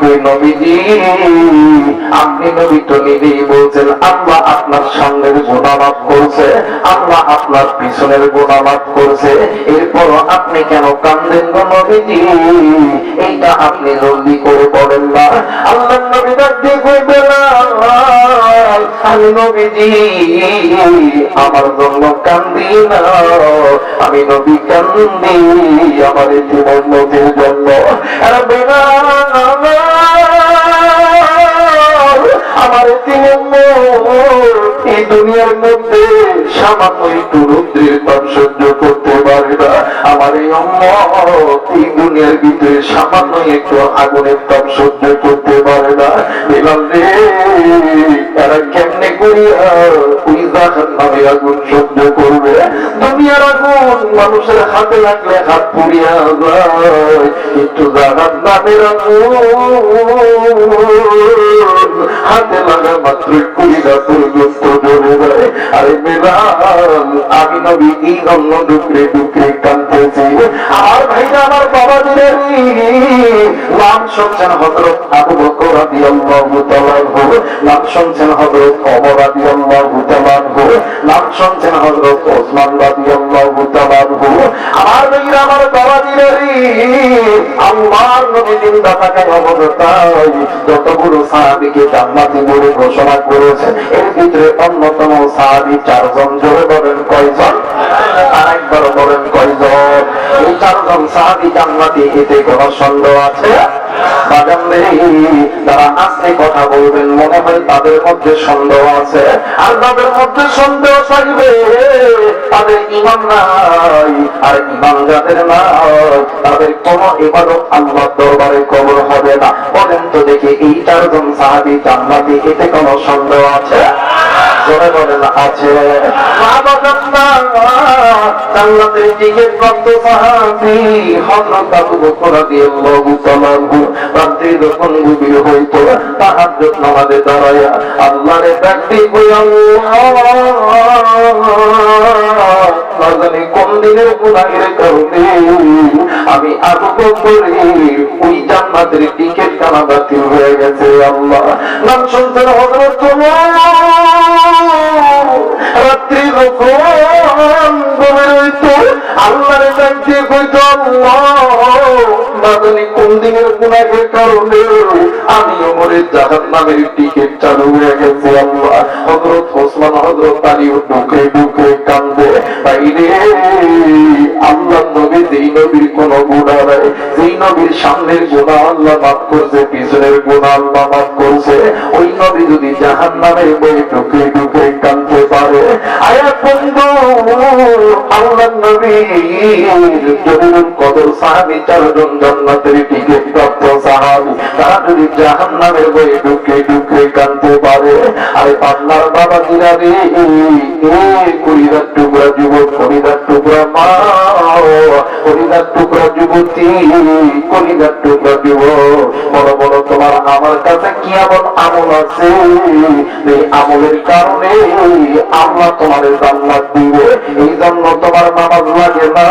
কই নবীজি? আপনি নবী তো নিজেই বলছেন, আল্লাহ আপনার সামনের করছে, আল্লাহ আপনার পিছনের করছে। এরপর আপনি কেন কান্দেন গো নবীজি? এইটা আপনি জলদি করে বলেন না। আল্লাহ নবী ডাক বেলাল আমি নবীজি, আমার জন্য কান্দি না। আমি নবী কান্দি আমার জীবন নদীর জন্য? আমার জীবন এই দুনিয়ার মধ্যে সামান্য একটু রুদ্রের তাপ সহ্য করতে পারে না। আমার এই অম্ম এই দুনিয়ার ভিতরে সামান্য একটু আগুনের তাপ সহ্য করতে পারে না। বেলাল রে, তারা কেমনে করিয়া ওই জাহান নামে আগুন সহ্য করবে? দুনিয়ার মানুষের হাতে লাগলে হাত পুড়িয়া যায়। হাতে লাগা মাত্র কুড়িটা পর্যন্ত ধরে দেয় আরে আমি নবী অন্য ডুকরে ডুকরে কানতেছি আর ভাইরা আমার বাবা দিলেন নাম শুনছেন হজরত আবু বকর রাদিয়াল্লাহু নাম শুনছেন হজরত ওমর রাদিয়াল্লাহু তাআলা আনহু। নাম শুনছেন হজরত ওসমান রাদিয়াল্লাহু তাআলা আনহু। আমার ভাইরা আমার বাবা দিলেন আল্লাহর নবী জিন্দা থাকা অবস্থায় যতগুলো সাহাবীকে জান্নাতি বলে ঘোষণা করেছেন এর ভিতরে অন্যতম সাহাবী চারজন, জোরে বলেন কয়জন? কয়জন এই সাহাবী এতে কোনো সন্দেহ আছে? মনে তাদের আছে। আল্লাহ দরবারে কবর হবে না। বলেন তো দেখি এই চারজন সাহাবি জান্নাতি এতে কোনো সন্দেহ আছে? বলেন, আছে। মা আমি আবু বকরে ওই জান্নাতের টিকিট কানা বাতিল হয়ে গেছে, আল্লাহ। নাম শুনছেন হযরত রাত্রি আমি ওমরের জাহান নামের টিকিট চালু হয়ে গেছে আল্লাহ। হযরত ওসমান, হযরত আলী ঢুকে ঢুকে কান্দে বাইরে আল্লাহ নবী, যেই নবীর কোন গুণা নাই। যেই নবীর সামনের গুণা আল্লাহ মাফ করছে, পিছনের গুণা আল্লাহ মাফ করছে। ওই নবী যদি জাহান নামের বই ঢুকে ঢুকে কান্দতে পারে। আয়া বন্ধু আল্লাহ কদর সাহাবী চারজন জান্নাতের দিকে প্রাপ্ত সাহাবি। তারা যদি জাহান বই ঢুকে ঢুকে কান্দতে পারে, আরে পান্নার বাবা জিরা রে করিদার টুকরা যুবক, করিদার টুকরা মা, করিদার টুকরা যুবতী, করিদার টুকরা যুবক বড় আমার কাছে কি এমন আমল আছে। এই আমলের কারণে আল্লাহ তোমার জান্নাত দিবে। এই জন্য তোমার নামাজ লাগে না।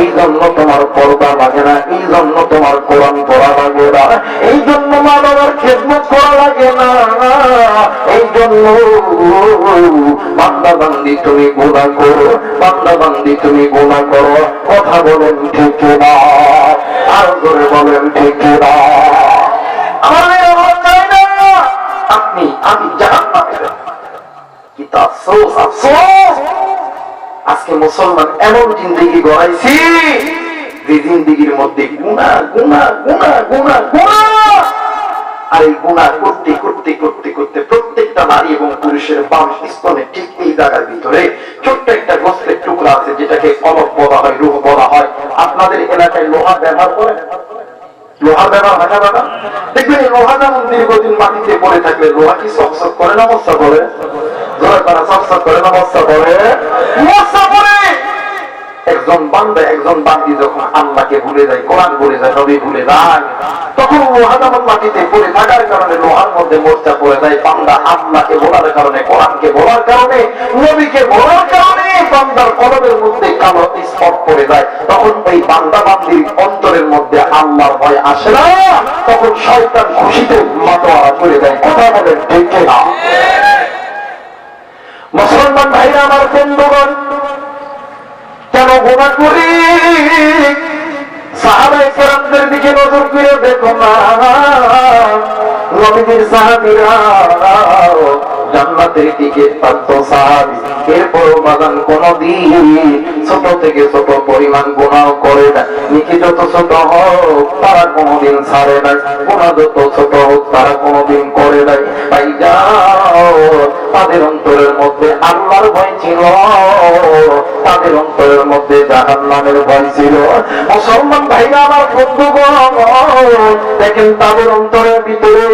এই জন্য তোমার পর্দা লাগে না। এই জন্য তোমার কোরআন পড়া লাগে না। এই জন্য মা বাবার খেদমত করা লাগে না। এই জন্য বান্দা বান্দি তুমি গুণা করো। বান্দা বান্দি তুমি গুণা করো। কথা বলেন ঠিক না আজকে মুসলমান এমন জিন্দিগি গড়াইছি যে জিন্দিগির মধ্যে গুণা গুণা গুণা গুণা গুণা আর এই গুণা করতে করতে করতে করতে প্রত্যেকটা নারী এবং পুরুষের বাম স্তনে ঠিক এই জায়গার ভিতরে ছোট্ট একটা গোস্তের টুকরা আছে, যেটাকে অলপ বলা হয়, রুহ বলা হয়। আপনাদের এলাকায় লোহা ব্যবহার করে লোহা ব্যবহার হয় না দাদা? দেখবেন এই লোহা দীর্ঘদিন মাটিতে পড়ে থাকলে লোহা কি সকসক করে না মশা করে? জোরে করা করে না মশা করে? মশা করে। একজন বান্দা একজন বান্দি যখন আল্লাহকে ভুলে যায় কোরআন ভুলে যায় নবী ভুলে যায় তখন লোহা মাটিতে পড়ে থাকার কারণে লোহার মধ্যে মোর্চা পড়ে যায় বান্দা আল্লাহকে বলার কারণে কোরআনকে বলার কারণে নবীকে বলার কারণে বান্দার কলমের মধ্যে কালো স্পট পড়ে যায়। তখন এই বান্দা বান্দির অন্তরের মধ্যে আল্লাহর ভয় আসে না। তখন শয়তান খুশিতে মাতোয়ারা করে দেয় কথা বলেন ঠিক না মুসলমান ভাইরা আমার বন্ধুগণ, কেন গোনা করি সাহাবাই কেরামদের দিকে নজর করে দেখো না নবীদের সাহাবিরা, জান্নাতের দিকে প্রাপ্ত সাহাবি এরপর বাগান কোনদিন ছোট থেকে ছোট পরিমাণ গুণাও করে না নিচে যত ছোট হোক, তারা কোনদিন ছাড়ে নাই। গুণা যত ছোট হোক, তারা কোনদিন করে নাই। তাই যাও, তাদের অন্তরের মধ্যে আল্লাহর ভয় ছিল। তাদের অন্তরের মধ্যে জাহান নামের ভয় ছিল। মুসলমান ভাইরা, আমার বন্ধুগণ, দেখেন তাদের অন্তরের ভিতরে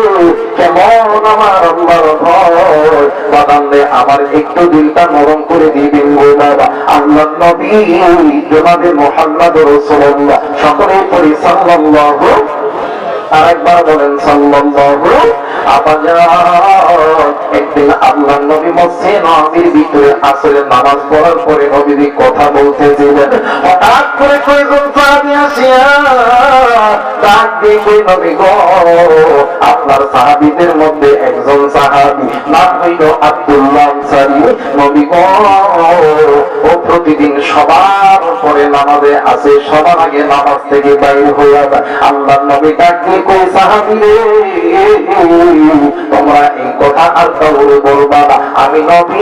কেমন আমার আল্লাহর ভয়। বাদাম আমার একটু দিলটা নরম করে দিবেন গো বাবা। আল্লাহ জনাবে মোহাম্মদ রসুল্লাহ একদিন আল্লাহ নবীর আসরের নামাজ পড়ার পরে নবীজি কথা বলতেছিলেন। হঠাৎ করে কয়েকজন আসিয়া আপনার সাহাবীদের মধ্যে একজন সাহাবী নাম হইল আব্দুল্লাহ নবী গো, ও প্রতিদিন সবার পরে নামাজে আসে, সবার আগে নামাজ থেকে বাইর হইয়া যায় নবী ডাক কই সাহাবী তোমরা এই কথা আর কাউরে বলবা না। আমি নবী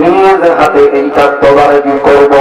নিজ হাতে এইটা তোলার কি করব।